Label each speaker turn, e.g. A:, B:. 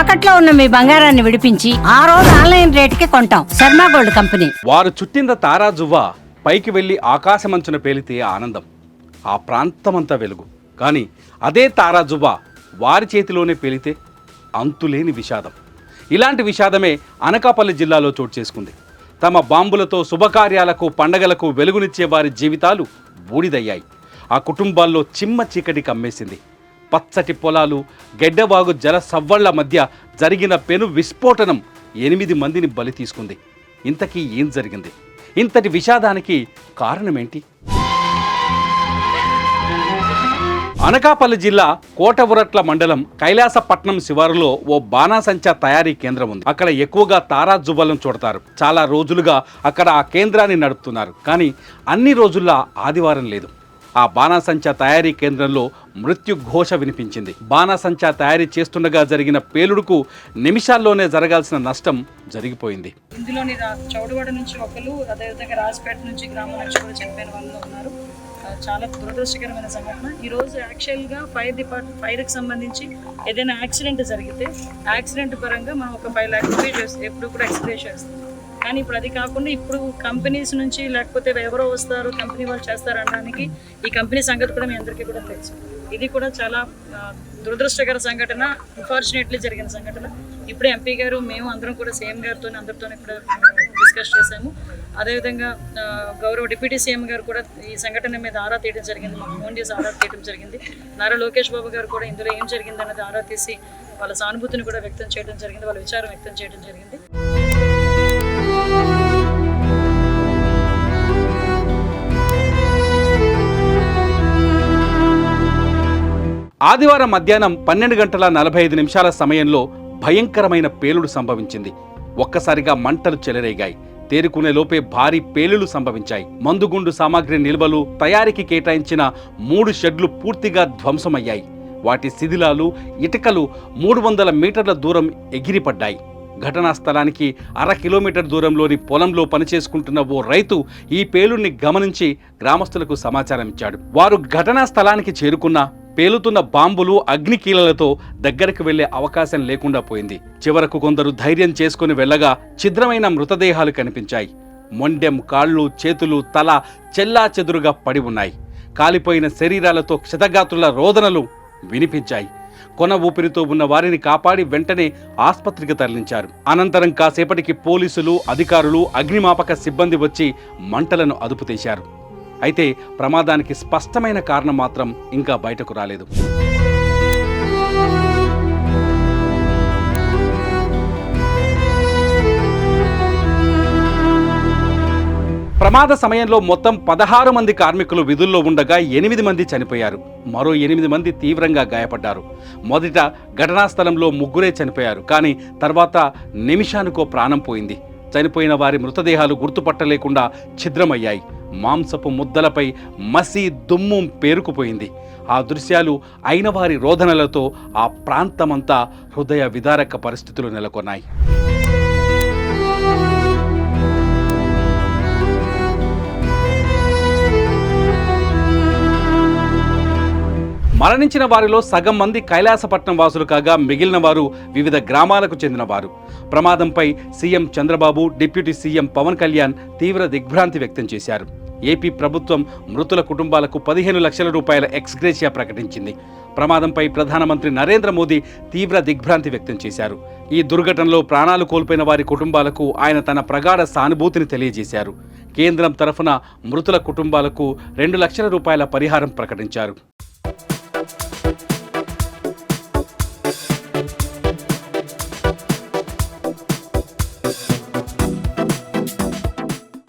A: తాకట్లో ఉన్న మీ బంగారాన్ని విడిపించి ఆ రోజు ఆన్లైన్ రేటుకి కొంటాం. Sharma gold company.
B: వారు చుట్టింద తారాజువ్వ పైకి వెళ్ళి ఆకాశమంచున పేలితే ఆనందం. ఆ ప్రాంతమంతా వెలుగు. కానీ అదే తారాజువ్వ వారి చేతిలోనే పేలితే అంతులేని విషాదం. ఇలాంటి విషాదమే అనకాపల్లి జిల్లాలో చోటు చేసుకుంది. తమ బాంబులతో శుభకార్యాలకు పండగలకు వెలుగునిచ్చే వారి జీవితాలు బూడిదయ్యాయి. ఆ కుటుంబాల్లో చిమ్మ చీకటి కమ్మేసింది. పచ్చటి పొలాలు గెడ్డబాగు జల సవ్వళ్ళ మధ్య జరిగిన పెను విస్ఫోటనం ఎనిమిది మందిని బలి తీసుకుంది. ఇంతకీ ఏం జరిగింది? ఇంతటి విషాదానికి కారణమేంటి? అనకాపల్లి జిల్లా కోటవురట్ల మండలం కైలాసపట్నం శివారులో ఓ బాణాసంచా తయారీ కేంద్రం ఉంది. అక్కడ ఎక్కువగా తారాజువ్వలను చూడతారు. చాలా రోజులుగా అక్కడ ఆ కేంద్రాన్ని నడుపుతున్నారు. కానీ అన్ని రోజుల్లో ఆదివారం లేదు. ఆ బాణాసంచా తయారీ కేంద్రంలో మృత్యు ఘోష వినిపించింది. బాణాసంచా తయారీ చేస్తుండగా జరిగిన పేలుడుకు నిమిషాల్లోనే జరగాల్సిన నష్టం జరిగిపోయింది.
C: ఇందులోని చౌడవాడ నుంచి ఒకరు అదేవిధంగా రాజపేట నుంచి గ్రామం నుంచి కూడా చనిపోయిన వాళ్ళు ఉన్నారు. చాలా దురదృష్టకరమైన సంఘటన. ఈ రోజు యాక్చువల్గా ఫైర్ డిపార్ట్మెంట్ ఫైర్కి సంబంధించి ఏదైనా యాక్సిడెంట్ జరిగితే యాక్సిడెంట్ పరంగా మనం ఒక ఫైవ్ ల్యాక్ రూపీస్ ఎప్పుడు కూడా ఎక్స్ప్రెస్ చేస్తాం. కానీ ఇప్పుడు అది కాకుండా ఇప్పుడు కంపెనీస్ నుంచి లేకపోతే ఎవరో వస్తారు కంపెనీ వాళ్ళు చేస్తారు అనడానికి ఈ కంపెనీ సంగతి కూడా మీ అందరికీ కూడా తెలుసు. ఇది కూడా చాలా దురదృష్టకర సంఘటన అన్ఫార్చునేట్లీ జరిగిన సంఘటన. ఇప్పుడు ఎంపీ గారు మేము అందరం కూడా సీఎం గారితో అందరితో కూడా డిస్కస్ చేశాము. అదేవిధంగా గౌరవ డిప్యూటీ సీఎం గారు కూడా ఈ సంఘటన మీద ఆరా తీయడం జరిగింది మా ఫోన్ చేసి ఆరా తీయడం జరిగింది. నారా లోకేష్ బాబు గారు కూడా ఇందులో ఏం జరిగింది అన్నది ఆరా తీసి వాళ్ళ సానుభూతిని కూడా వ్యక్తం చేయడం జరిగింది వాళ్ళ విచారం వ్యక్తం చేయడం జరిగింది.
B: ఆదివారం మధ్యాహ్నం పన్నెండు గంటల నలభై ఐదు నిమిషాల సమయంలో భయంకరమైన పేలుడు సంభవించింది. ఒక్కసారిగా మంటలు చెలరేగాయి. తేరుకునే లోపే భారీ పేలులు సంభవించాయి. మందుగుండు సామాగ్రి నిల్వలు తయారీకి కేటాయించిన మూడు షెడ్లు పూర్తిగా ధ్వంసమయ్యాయి. వాటి శిథిలాలు ఇటుకలు మూడు వందల మీటర్ల దూరం ఎగిరిపడ్డాయి. ఘటనా స్థలానికి అర కిలోమీటర్ దూరంలోని పొలంలో పనిచేసుకుంటున్న ఓ రైతు ఈ పేలుడిని గమనించి గ్రామస్తులకు సమాచారం ఇచ్చాడు. వారు ఘటనా స్థలానికి చేరుకున్న పేలుతున్న బాంబులు అగ్నికీలలతో దగ్గరకు వెళ్ళే అవకాశం లేకుండా పోయింది. చివరకు కొందరు ధైర్యం చేసుకుని వెళ్ళగా ఛిద్రమైన మృతదేహాలు కనిపించాయి. మొండెం కాళ్ళు చేతులు తల చెల్లా చెదురుగా పడి ఉన్నాయి. కాలిపోయిన శరీరాలతో క్షతగాత్రుల రోదనలు వినిపించాయి. కొన ఊపిరితో ఉన్న వారిని కాపాడి వెంటనే ఆస్పత్రికి తరలించారు. అనంతరం కాసేపటికి పోలీసులు అధికారులు అగ్నిమాపక సిబ్బంది వచ్చి మంటలను అదుపు తీశారు అయితే ప్రమాదానికి స్పష్టమైన కారణం మాత్రం ఇంకా బయటకు రాలేదు. ప్రమాద సమయంలో మొత్తం పదహారు మంది కార్మికులు విధుల్లో ఉండగా ఎనిమిది మంది చనిపోయారు. మరో ఎనిమిది మంది తీవ్రంగా గాయపడ్డారు. మొదట ఘటనా స్థలంలో ముగ్గురే చనిపోయారు. కానీ తర్వాత నిమిషానికో ప్రాణం పోయింది. చనిపోయిన వారి మృతదేహాలు గుర్తుపట్టలేకుండా ఛిద్రమయ్యాయి. మాంసపు ముద్దలపై మసి దుమ్ము పేరుకుపోయింది. ఆ దృశ్యాలు అయిన వారి రోదనలతో ఆ ప్రాంతమంతా హృదయ విదారక పరిస్థితులు నెలకొన్నాయి. మరణించిన వారిలో సగం మంది కైలాసపట్నం వాసులు కాగా మిగిలిన వారు వివిధ గ్రామాలకు చెందినవారు. ప్రమాదంపై CM Chandrababu deputy CM Pawan Kalyan తీవ్ర దిగ్భ్రాంతి వ్యక్తం చేశారు. ఏపీ ప్రభుత్వం మృతుల కుటుంబాలకు పదిహేను లక్షల రూపాయల ఎక్స్గ్రేషియా ప్రకటించింది. ప్రమాదంపై ప్రధానమంత్రి నరేంద్ర మోదీ తీవ్ర దిగ్భ్రాంతి వ్యక్తం చేశారు. ఈ దుర్ఘటనలో ప్రాణాలు కోల్పోయిన వారి కుటుంబాలకు ఆయన తన ప్రగాఢ సానుభూతిని తెలియజేశారు. కేంద్రం తరఫున మృతుల కుటుంబాలకు రెండు లక్షల రూపాయల పరిహారం ప్రకటించారు.